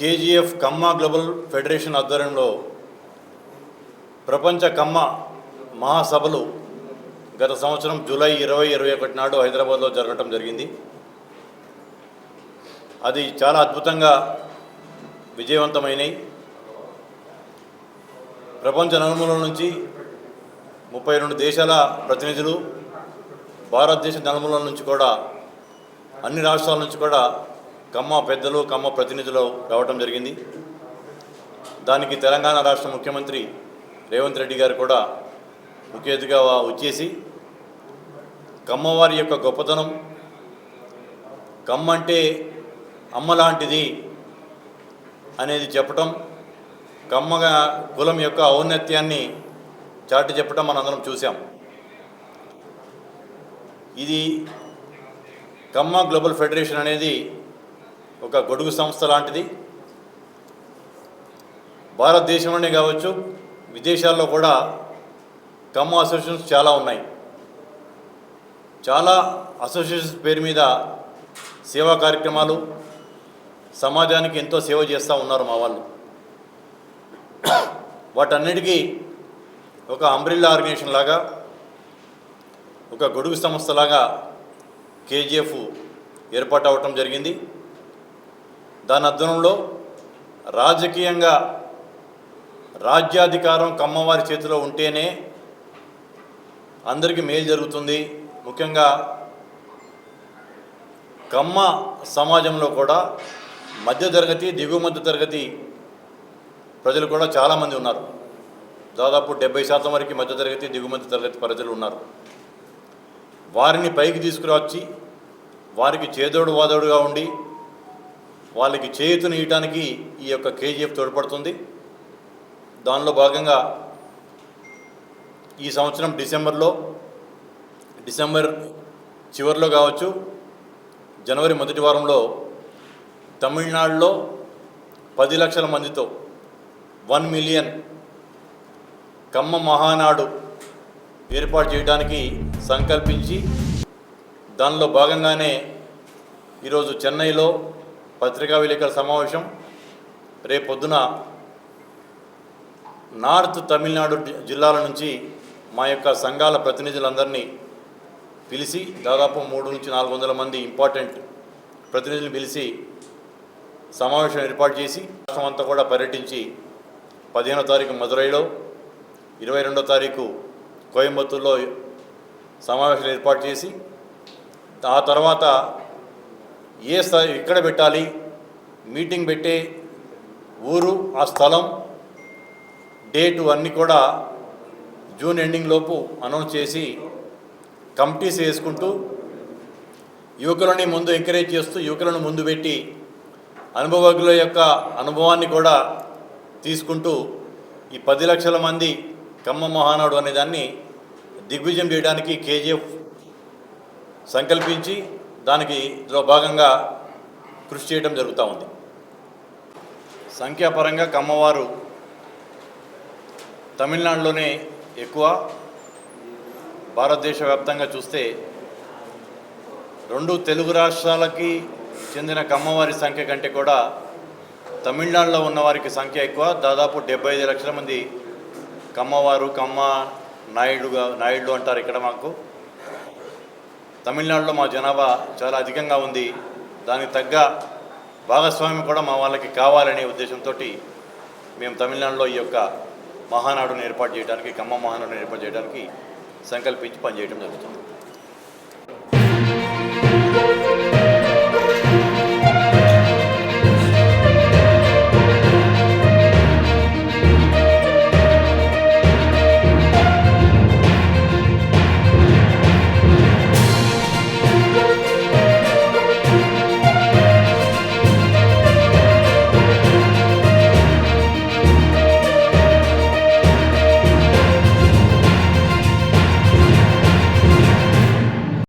KGF కమ్మ global federation ఆధ్వర్యంలో ప్రపంచ కమ్మ మహాసభలు గత సంవత్సరం జూలై ఇరవై ఇరవై ఒకటి నాడు హైదరాబాద్లో జరగటం జరిగింది. అది చాలా అద్భుతంగా విజయవంతమైనవి ప్రపంచ నలుమూల నుంచి ముప్పై రెండు దేశాల ప్రతినిధులు భారతదేశ నలుమూల నుంచి కూడా అన్ని రాష్ట్రాల నుంచి కూడా కమ్మ పెద్దలు కమ్మ ప్రతినిధులు రావటం జరిగింది. దానికి తెలంగాణ రాష్ట్ర ముఖ్యమంత్రి రేవంత్ రెడ్డి గారు కూడా ముఖ్య అతిథిగా వచ్చేసి కమ్మవారి యొక్క గొప్పతనం కమ్మ అంటే అమ్మ లాంటిది అనేది చెప్పటం కమ్మగా కులం యొక్క ఔన్నత్యాన్ని చాటి చెప్పటం మనందరం చూసాం ఇది కమ్మ గ్లోబల్ ఫెడరేషన్ అనేది ఒక గొడుగు సంస్థ లాంటిది. భారతదేశంలోనే కావచ్చు విదేశాల్లో కూడా కమ్మ అసోసియేషన్స్ చాలా ఉన్నాయి. చాలా అసోసియేషన్స్ పేరు మీద సేవా కార్యక్రమాలు సమాజానికి ఎంతో సేవ చేస్తూ ఉన్నారు మా వాళ్ళు. వాటన్నిటికీ ఒక అంబ్రిల్లా ఆర్గనైజేషన్ లాగా ఒక గొడుగు సంస్థలాగా కేజీఎఫ్ ఏర్పాటు అవటం జరిగింది. దాని అధ్వర్యంలో రాజకీయంగా రాజ్యాధికారం కమ్మవారి చేతిలో ఉంటేనే అందరికీ మేలు జరుగుతుంది. ముఖ్యంగా కమ్మ సమాజంలో కూడా మధ్యతరగతి దిగువ మధ్య తరగతి ప్రజలు కూడా చాలామంది ఉన్నారు. దాదాపు డెబ్బై శాతం వరకు మధ్యతరగతి దిగుమతి తరగతి ప్రజలు ఉన్నారు. వారిని పైకి తీసుకురావచ్చి వారికి చేదోడు వాదోడుగా ఉండి వాళ్ళకి చేతుని ఇయటానికి ఈ యొక్క కేజీఎఫ్ తోడ్పడుతుంది. దానిలో భాగంగా ఈ సంవత్సరం డిసెంబర్లో డిసెంబర్ చివరిలో కావచ్చు జనవరి మొదటి వారంలో తమిళనాడులో పది లక్షల మందితో వన్ మిలియన్ కమ్మ మహానాడు ఏర్పాటు చేయడానికి సంకల్పించి దానిలో భాగంగానే ఈరోజు చెన్నైలో పత్రికా విలేకరుల సమావేశం రేపొద్దున నార్త్ తమిళనాడు జిల్లాల నుంచి మా యొక్క సంఘాల ప్రతినిధులందరినీ పిలిచి దాదాపు మూడు నుంచి నాలుగు వందల మంది ఇంపార్టెంట్ ప్రతినిధులను పిలిచి సమావేశం ఏర్పాటు చేసి రాష్ట్రం అంతా కూడా పర్యటించి పదిహేనో తారీఖు మదురైలో ఇరవై రెండో తారీఖు కోయంబత్తూరులో సమావేశాలు ఏర్పాటు చేసి ఆ తర్వాత ఏ స్థ ఎక్కడ పెట్టాలి? మీటింగ్ పెట్టే ఊరు ఆ స్థలం డేటు అన్నీ కూడా జూన్ ఎండింగ్ లోపు అనౌన్స్ చేసి కమిటీస్ వేసుకుంటూ యువకులని ముందు ఎంకరేజ్ చేస్తూ యువకులను ముందు పెట్టి అనుభవజ్ఞుల యొక్క అనుభవాన్ని కూడా తీసుకుంటూ ఈ పది లక్షల మంది కమ్మ మహానాడు అనే దాన్ని దిగ్విజయం చేయడానికి కేజీఎఫ్ సంకల్పించి దానికి ఇందులో భాగంగా కృషి చేయడం జరుగుతూ ఉంది. సంఖ్యాపరంగా కమ్మవారు తమిళనాడులోనే ఎక్కువ. భారతదేశ వ్యాప్తంగా చూస్తే రెండు తెలుగు రాష్ట్రాలకి చెందిన కమ్మవారి సంఖ్య కంటే కూడా తమిళనాడులో ఉన్నవారికి సంఖ్య ఎక్కువ. దాదాపు డెబ్బై ఐదు లక్షల మంది కమ్మవారు కమ్మ నాయుడుగా నాయుడు అంటారు ఇక్కడ మాకు. తమిళనాడులో మా జనాభా చాలా అధికంగా ఉంది. దానికి తగ్గ భాగస్వామ్యం కూడా మా వాళ్ళకి కావాలనే ఉద్దేశంతో మేము తమిళనాడులో ఈ యొక్క మహానాడును ఏర్పాటు చేయడానికి కమ్మ మహానాడును ఏర్పాటు చేయడానికి సంకల్పించి పనిచేయడం జరుగుతుంది.